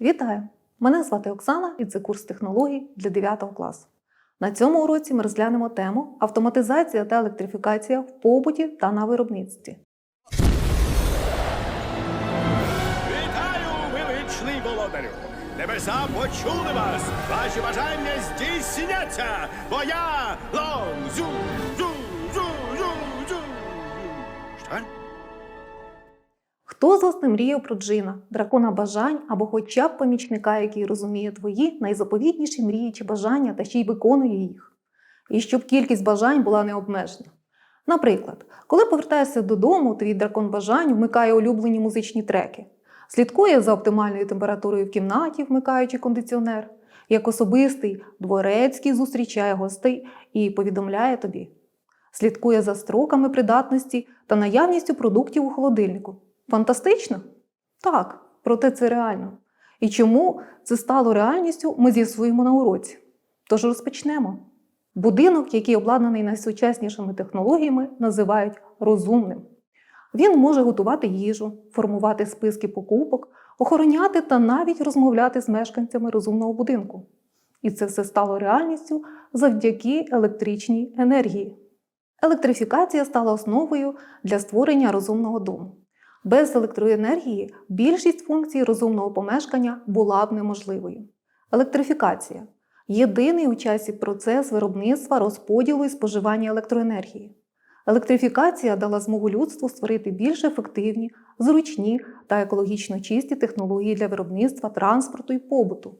Вітаю! Мене звати Оксана і це курс технологій для 9 класу. На цьому уроці ми розглянемо тему автоматизація та електрифікація в побуті та на виробництві. Вітаю, величний володарю! Небеса почули вас! Ваші бажання здійсняться! Бо я лон зю зю зю зю зю Що? Хто з вас не мріяв про джина, дракона бажань або хоча б помічника, який розуміє твої найзаповітніші мрії чи бажання та ще й виконує їх? І щоб кількість бажань була необмежена. Наприклад, коли повертаєшся додому, твій дракон бажань вмикає улюблені музичні треки, слідкує за оптимальною температурою в кімнаті, вмикаючи кондиціонер, як особистий дворецький зустрічає гостей і повідомляє тобі, слідкує за строками придатності та наявністю продуктів у холодильнику. Фантастично? Так, проте це реально. І чому це стало реальністю, ми з'ясуємо на уроці. Тож розпочнемо. Будинок, який обладнаний найсучаснішими технологіями, називають розумним. Він може готувати їжу, формувати списки покупок, охороняти та навіть розмовляти з мешканцями розумного будинку. І це все стало реальністю завдяки електричній енергії. Електрифікація стала основою для створення розумного дому. Без електроенергії більшість функцій розумного помешкання була б неможливою. Електрифікація єдиний у часі процес виробництва, розподілу і споживання електроенергії. Електрифікація дала змогу людству створити більш ефективні, зручні та екологічно чисті технології для виробництва транспорту і побуту.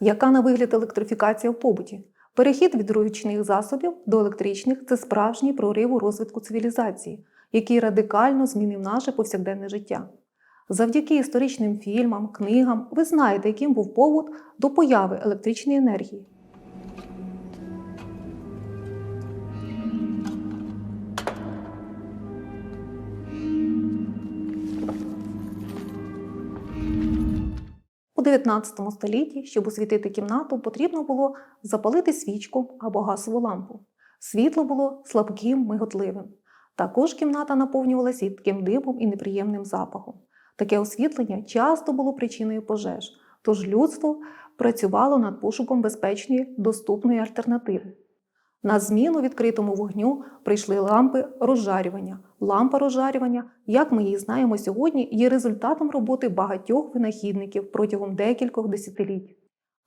Яка на вигляд електрифікація в побуті? Перехід від ручних засобів до електричних це справжній прорив у розвитку цивілізації, який радикально змінив наше повсякденне життя. Завдяки історичним фільмам, книгам ви знаєте, яким був повод до появи електричної енергії. У 19 столітті, щоб освітити кімнату, потрібно було запалити свічку або газову лампу. Світло було слабким, миготливим. Також кімната наповнювалася їдким димом і неприємним запахом. Таке освітлення часто було причиною пожеж, тож людство працювало над пошуком безпечної, доступної альтернативи. На зміну відкритому вогню прийшли лампи розжарювання. Лампа розжарювання, як ми її знаємо сьогодні, є результатом роботи багатьох винахідників протягом декількох десятиліть.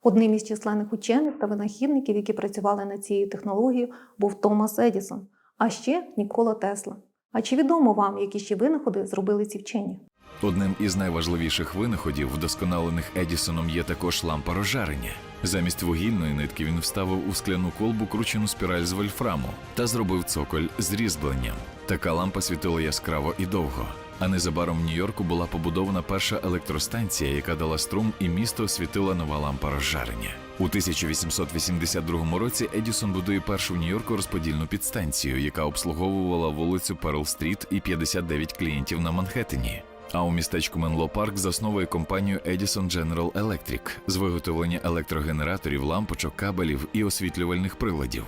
Одним із численних учених та винахідників, які працювали над цією технологією, був Томас Едісон, а ще Нікола Тесла. А чи відомо вам, які ще винаходи зробили ці вчені? Одним із найважливіших винаходів, вдосконалених Едісоном, є також лампа розжарення. Замість вугільної нитки він вставив у скляну колбу кручену спіраль з вольфраму та зробив цоколь з різьбленням. Така лампа світила яскраво і довго. А незабаром в Нью-Йорку була побудована перша електростанція, яка дала струм, і місто освітила нова лампа розжарення. У 1882 році Едісон будує першу в Нью-Йорку розподільну підстанцію, яка обслуговувала вулицю Перл-стріт і 59 клієнтів на Манхеттені. А у містечку Менло Парк засновує компанію Edison General Electric з виготовлення електрогенераторів, лампочок, кабелів і освітлювальних приладів.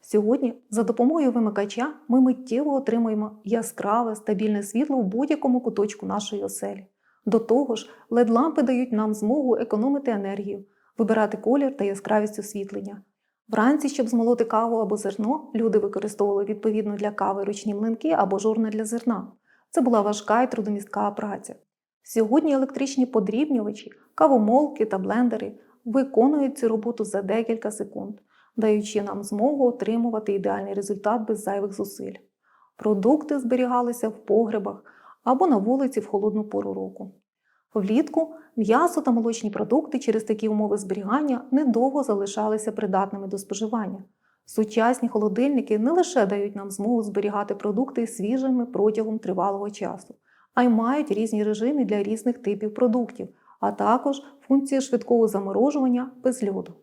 Сьогодні за допомогою вимикача ми миттєво отримуємо яскраве стабільне світло в будь-якому куточку нашої оселі. До того ж, LED-лампи дають нам змогу економити енергію, вибирати колір та яскравість освітлення. Вранці, щоб змолоти каву або зерно, люди використовували відповідно для кави ручні млинки або жорна для зерна. Це була важка і трудомістка праця. Сьогодні електричні подрібнювачі, кавомолки та блендери виконують цю роботу за декілька секунд, даючи нам змогу отримувати ідеальний результат без зайвих зусиль. Продукти зберігалися в погребах або на вулиці в холодну пору року. Влітку м'ясо та молочні продукти через такі умови зберігання недовго залишалися придатними до споживання. Сучасні холодильники не лише дають нам змогу зберігати продукти свіжими протягом тривалого часу, а й мають різні режими для різних типів продуктів, а також функції швидкого заморожування без льоду.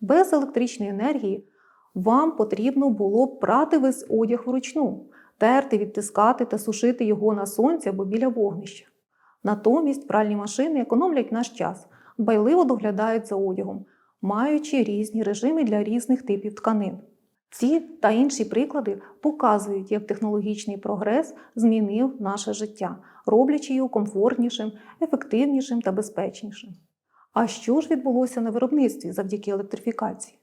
Без електричної енергії вам потрібно було б прати весь одяг вручну, терти, відтискати та сушити його на сонці або біля вогнища. Натомість пральні машини економлять наш час, байливо доглядають за одягом, маючи різні режими для різних типів тканин. Ці та інші приклади показують, як технологічний прогрес змінив наше життя, роблячи його комфортнішим, ефективнішим та безпечнішим. А що ж відбулося на виробництві завдяки електрифікації?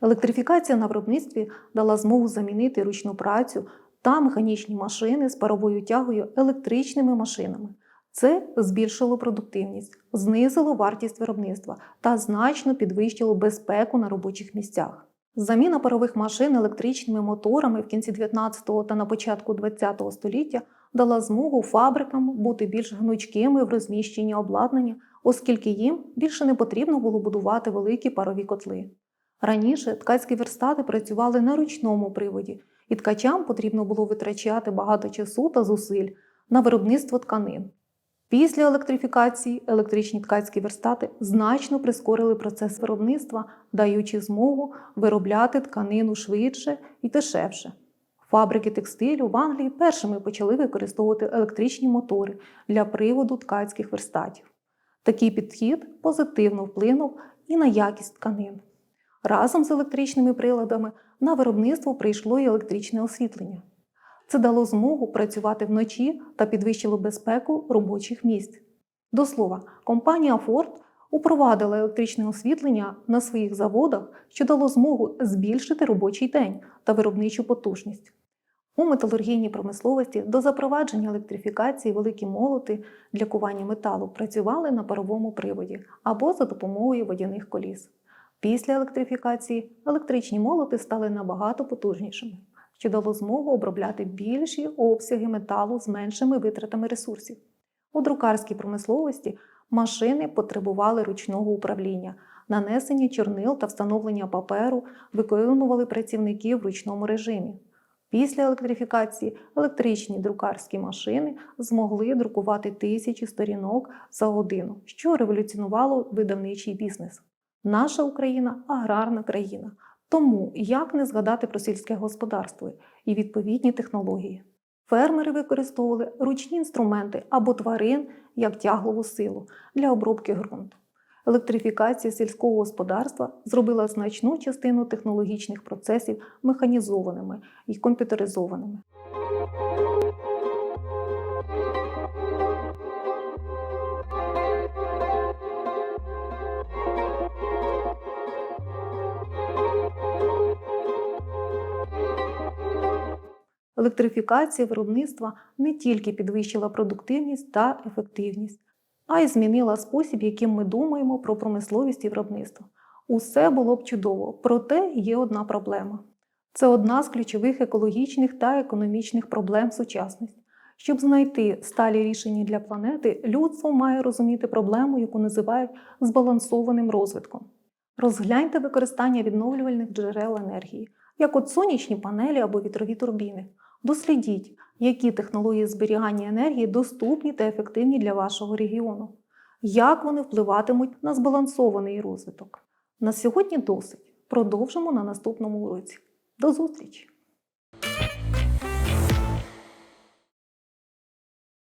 Електрифікація на виробництві дала змогу замінити ручну працю та механічні машини з паровою тягою електричними машинами. Це збільшило продуктивність, знизило вартість виробництва та значно підвищило безпеку на робочих місцях. Заміна парових машин електричними моторами в кінці 19 та на початку 20 століття дала змогу фабрикам бути більш гнучкими в розміщенні обладнання, оскільки їм більше не потрібно було будувати великі парові котли. Раніше ткацькі верстати працювали на ручному приводі, і ткачам потрібно було витрачати багато часу та зусиль на виробництво тканин. Після електрифікації електричні ткацькі верстати значно прискорили процес виробництва, даючи змогу виробляти тканину швидше і дешевше. Фабрики текстилю в Англії першими почали використовувати електричні мотори для приводу ткацьких верстатів. Такий підхід позитивно вплинув і на якість тканин. Разом з електричними приладами на виробництво прийшло і електричне освітлення. Це дало змогу працювати вночі та підвищило безпеку робочих місць. До слова, компанія Ford упровадила електричне освітлення на своїх заводах, що дало змогу збільшити робочий день та виробничу потужність. У металургійній промисловості до запровадження електрифікації великі молоти для кування металу працювали на паровому приводі або за допомогою водяних коліс. Після електрифікації електричні молоти стали набагато потужнішими, що дало змогу обробляти більші обсяги металу з меншими витратами ресурсів. У друкарській промисловості машини потребували ручного управління, нанесення чорнил та встановлення паперу виконували працівники в ручному режимі. Після електрифікації електричні друкарські машини змогли друкувати тисячі сторінок за годину, що революціонувало видавничий бізнес. Наша Україна аграрна країна. Тому як не згадати про сільське господарство і відповідні технології? Фермери використовували ручні інструменти або тварин як тяглову силу для обробки ґрунту. Електрифікація сільського господарства зробила значну частину технологічних процесів механізованими і комп'ютеризованими. Електрифікація виробництва не тільки підвищила продуктивність та ефективність, а й змінила спосіб, яким ми думаємо про промисловість і виробництво. Усе було б чудово, проте є одна проблема. Це одна з ключових екологічних та економічних проблем сучасності. Щоб знайти сталі рішення для планети, людство має розуміти проблему, яку називають збалансованим розвитком. Розгляньте використання відновлювальних джерел енергії, як от сонячні панелі або вітрові турбіни. Дослідіть, які технології зберігання енергії доступні та ефективні для вашого регіону, як вони впливатимуть на збалансований розвиток. На сьогодні досить. Продовжимо на наступному уроці. До зустрічі!